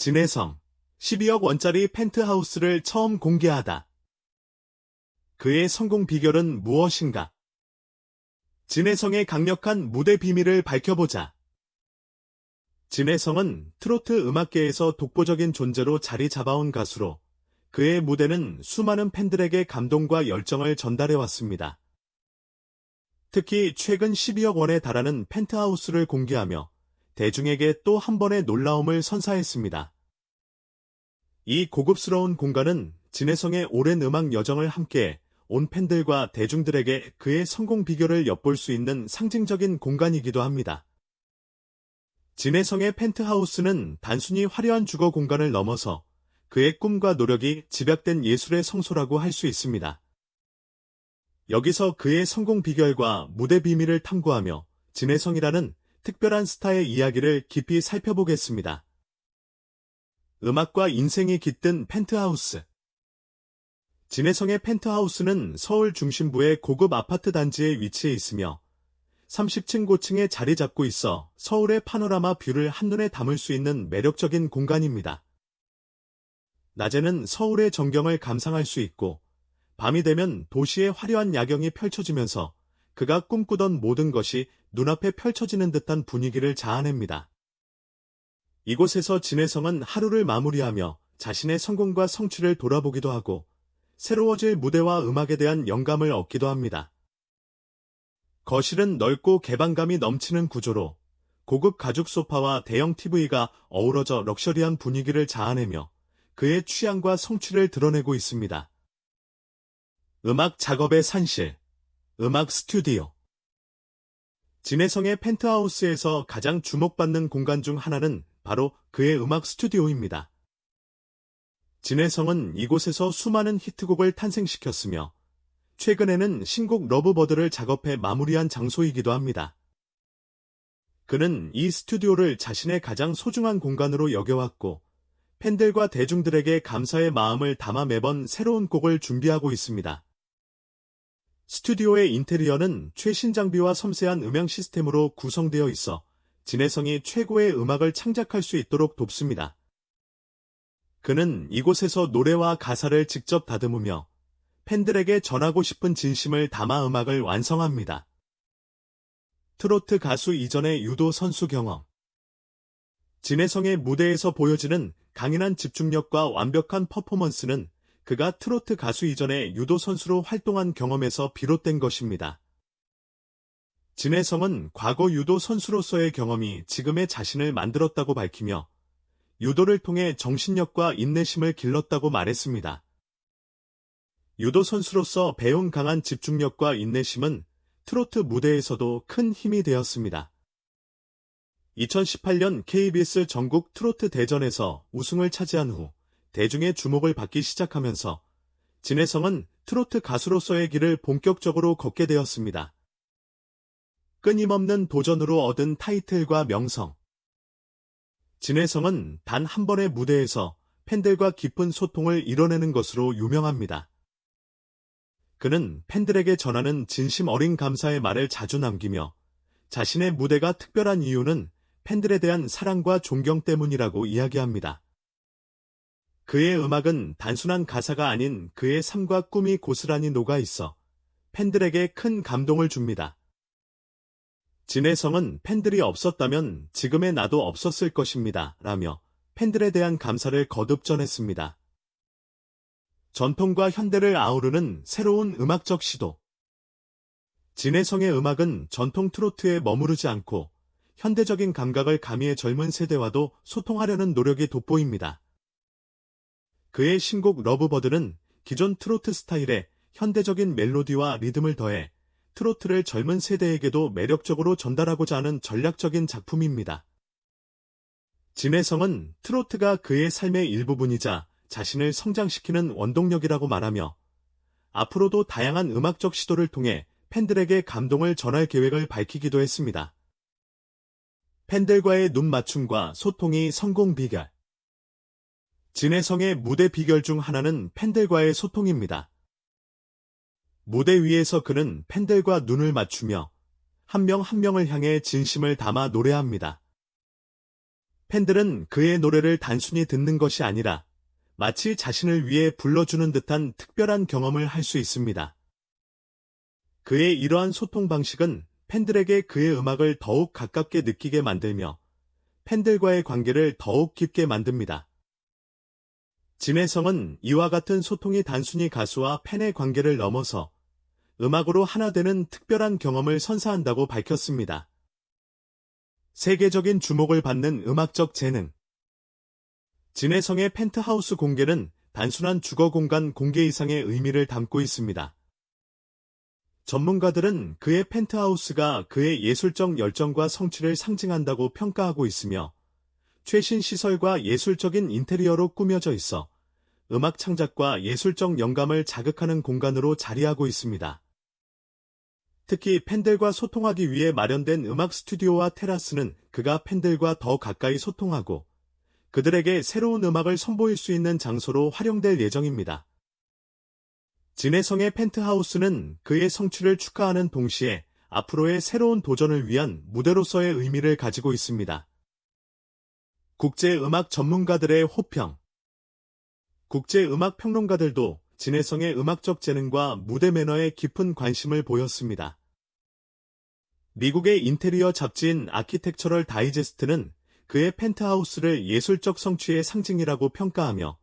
진해성 12억 원짜리 펜트하우스를 처음 공개하다. 그의 성공 비결은 무엇인가? 진해성의 강력한 무대 비밀을 밝혀보자. 진해성은 트로트 음악계에서 독보적인 존재로 자리 잡아온 가수로 그의 무대는 수많은 팬들에게 감동과 열정을 전달해왔습니다. 특히 최근 12억 원에 달하는 펜트하우스를 공개하며 대중에게 또 한 번의 놀라움을 선사했습니다. 이 고급스러운 공간은 진해성의 오랜 음악 여정을 함께 온 팬들과 대중들에게 그의 성공 비결을 엿볼 수 있는 상징적인 공간이기도 합니다. 진해성의 펜트하우스는 단순히 화려한 주거 공간을 넘어서 그의 꿈과 노력이 집약된 예술의 성소라고 할 수 있습니다. 여기서 그의 성공 비결과 무대 비밀을 탐구하며 진해성이라는 특별한 스타의 이야기를 깊이 살펴보겠습니다. 음악과 인생이 깃든 펜트하우스 진해성의 펜트하우스는 서울 중심부의 고급 아파트 단지에 위치해 있으며 30층 고층에 자리 잡고 있어 서울의 파노라마 뷰를 한눈에 담을 수 있는 매력적인 공간입니다. 낮에는 서울의 전경을 감상할 수 있고 밤이 되면 도시의 화려한 야경이 펼쳐지면서 그가 꿈꾸던 모든 것이 눈앞에 펼쳐지는 듯한 분위기를 자아냅니다. 이곳에서 진해성은 하루를 마무리하며 자신의 성공과 성취를 돌아보기도 하고 새로워질 무대와 음악에 대한 영감을 얻기도 합니다. 거실은 넓고 개방감이 넘치는 구조로 고급 가죽 소파와 대형 TV가 어우러져 럭셔리한 분위기를 자아내며 그의 취향과 성취를 드러내고 있습니다. 음악 작업의 산실, 음악 스튜디오. 진해성의 펜트하우스에서 가장 주목받는 공간 중 하나는 바로 그의 음악 스튜디오입니다. 진해성은 이곳에서 수많은 히트곡을 탄생시켰으며 최근에는 신곡 러브버드를 작업해 마무리한 장소이기도 합니다. 그는 이 스튜디오를 자신의 가장 소중한 공간으로 여겨왔고 팬들과 대중들에게 감사의 마음을 담아 매번 새로운 곡을 준비하고 있습니다. 스튜디오의 인테리어는 최신 장비와 섬세한 음향 시스템으로 구성되어 있어 진해성이 최고의 음악을 창작할 수 있도록 돕습니다. 그는 이곳에서 노래와 가사를 직접 다듬으며 팬들에게 전하고 싶은 진심을 담아 음악을 완성합니다. 트로트 가수 이전의 유도 선수 경험 진해성의 무대에서 보여지는 강인한 집중력과 완벽한 퍼포먼스는 그가 트로트 가수 이전에 유도 선수로 활동한 경험에서 비롯된 것입니다. 진해성은 과거 유도 선수로서의 경험이 지금의 자신을 만들었다고 밝히며 유도를 통해 정신력과 인내심을 길렀다고 말했습니다. 유도 선수로서 배운 강한 집중력과 인내심은 트로트 무대에서도 큰 힘이 되었습니다. 2018년 KBS 전국 트로트 대전에서 우승을 차지한 후 대중의 주목을 받기 시작하면서 진해성은 트로트 가수로서의 길을 본격적으로 걷게 되었습니다. 끊임없는 도전으로 얻은 타이틀과 명성. 진해성은 단 한 번의 무대에서 팬들과 깊은 소통을 이뤄내는 것으로 유명합니다. 그는 팬들에게 전하는 진심 어린 감사의 말을 자주 남기며 자신의 무대가 특별한 이유는 팬들에 대한 사랑과 존경 때문이라고 이야기합니다. 그의 음악은 단순한 가사가 아닌 그의 삶과 꿈이 고스란히 녹아 있어 팬들에게 큰 감동을 줍니다. 진해성은 팬들이 없었다면 지금의 나도 없었을 것입니다. 라며 팬들에 대한 감사를 거듭 전했습니다. 전통과 현대를 아우르는 새로운 음악적 시도. 진해성의 음악은 전통 트로트에 머무르지 않고 현대적인 감각을 가미해 젊은 세대와도 소통하려는 노력이 돋보입니다. 그의 신곡 러브버드는 기존 트로트 스타일의 현대적인 멜로디와 리듬을 더해 트로트를 젊은 세대에게도 매력적으로 전달하고자 하는 전략적인 작품입니다. 진해성은 트로트가 그의 삶의 일부분이자 자신을 성장시키는 원동력이라고 말하며 앞으로도 다양한 음악적 시도를 통해 팬들에게 감동을 전할 계획을 밝히기도 했습니다. 팬들과의 눈 맞춤과 소통이 성공 비결. 진해성의 무대 비결 중 하나는 팬들과의 소통입니다. 무대 위에서 그는 팬들과 눈을 맞추며 한명한 명을 향해 진심을 담아 노래합니다. 팬들은 그의 노래를 단순히 듣는 것이 아니라 마치 자신을 위해 불러주는 듯한 특별한 경험을 할 수 있습니다. 그의 이러한 소통 방식은 팬들에게 그의 음악을 더욱 가깝게 느끼게 만들며 팬들과의 관계를 더욱 깊게 만듭니다. 진혜성은 이와 같은 소통이 단순히 가수와 팬의 관계를 넘어서 음악으로 하나 되는 특별한 경험을 선사한다고 밝혔습니다. 세계적인 주목을 받는 음악적 재능 진혜성의 펜트하우스 공개는 단순한 주거 공간 공개 이상의 의미를 담고 있습니다. 전문가들은 그의 펜트하우스가 그의 예술적 열정과 성취를 상징한다고 평가하고 있으며 최신 시설과 예술적인 인테리어로 꾸며져 있어 음악 창작과 예술적 영감을 자극하는 공간으로 자리하고 있습니다. 특히 팬들과 소통하기 위해 마련된 음악 스튜디오와 테라스는 그가 팬들과 더 가까이 소통하고 그들에게 새로운 음악을 선보일 수 있는 장소로 활용될 예정입니다. 진해성의 펜트하우스는 그의 성취를 축하하는 동시에 앞으로의 새로운 도전을 위한 무대로서의 의미를 가지고 있습니다. 국제 음악 전문가들의 호평 국제 음악 평론가들도 진해성의 음악적 재능과 무대 매너에 깊은 관심을 보였습니다. 미국의 인테리어 잡지인 아키텍처럴 다이제스트는 그의 펜트하우스를 예술적 성취의 상징이라고 평가하며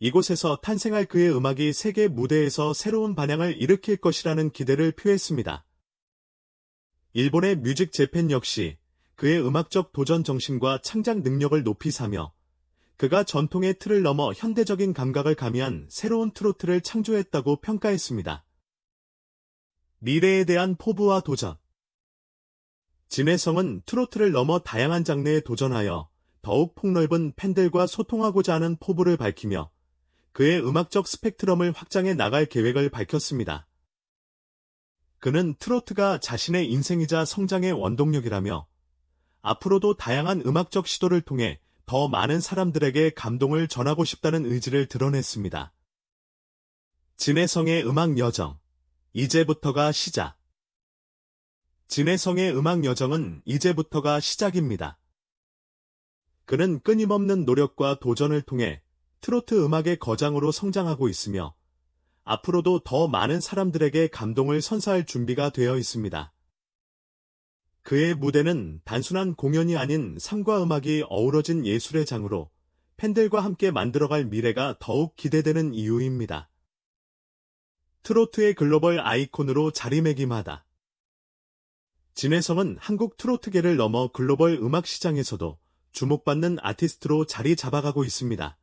이곳에서 탄생할 그의 음악이 세계 무대에서 새로운 반향을 일으킬 것이라는 기대를 표했습니다. 일본의 뮤직 재팬 역시 그의 음악적 도전 정신과 창작 능력을 높이 사며 그가 전통의 틀을 넘어 현대적인 감각을 가미한 새로운 트로트를 창조했다고 평가했습니다. 미래에 대한 포부와 도전 진해성은 트로트를 넘어 다양한 장르에 도전하여 더욱 폭넓은 팬들과 소통하고자 하는 포부를 밝히며 그의 음악적 스펙트럼을 확장해 나갈 계획을 밝혔습니다. 그는 트로트가 자신의 인생이자 성장의 원동력이라며 앞으로도 다양한 음악적 시도를 통해 더 많은 사람들에게 감동을 전하고 싶다는 의지를 드러냈습니다. 진해성의 음악 여정 이제부터가 시작 진해성의 음악 여정은 이제부터가 시작입니다. 그는 끊임없는 노력과 도전을 통해 트로트 음악의 거장으로 성장하고 있으며 앞으로도 더 많은 사람들에게 감동을 선사할 준비가 되어 있습니다. 그의 무대는 단순한 공연이 아닌 삶과 음악이 어우러진 예술의 장으로 팬들과 함께 만들어갈 미래가 더욱 기대되는 이유입니다. 트로트의 글로벌 아이콘으로 자리매김하다. 진해성은 한국 트로트계를 넘어 글로벌 음악 시장에서도 주목받는 아티스트로 자리 잡아가고 있습니다.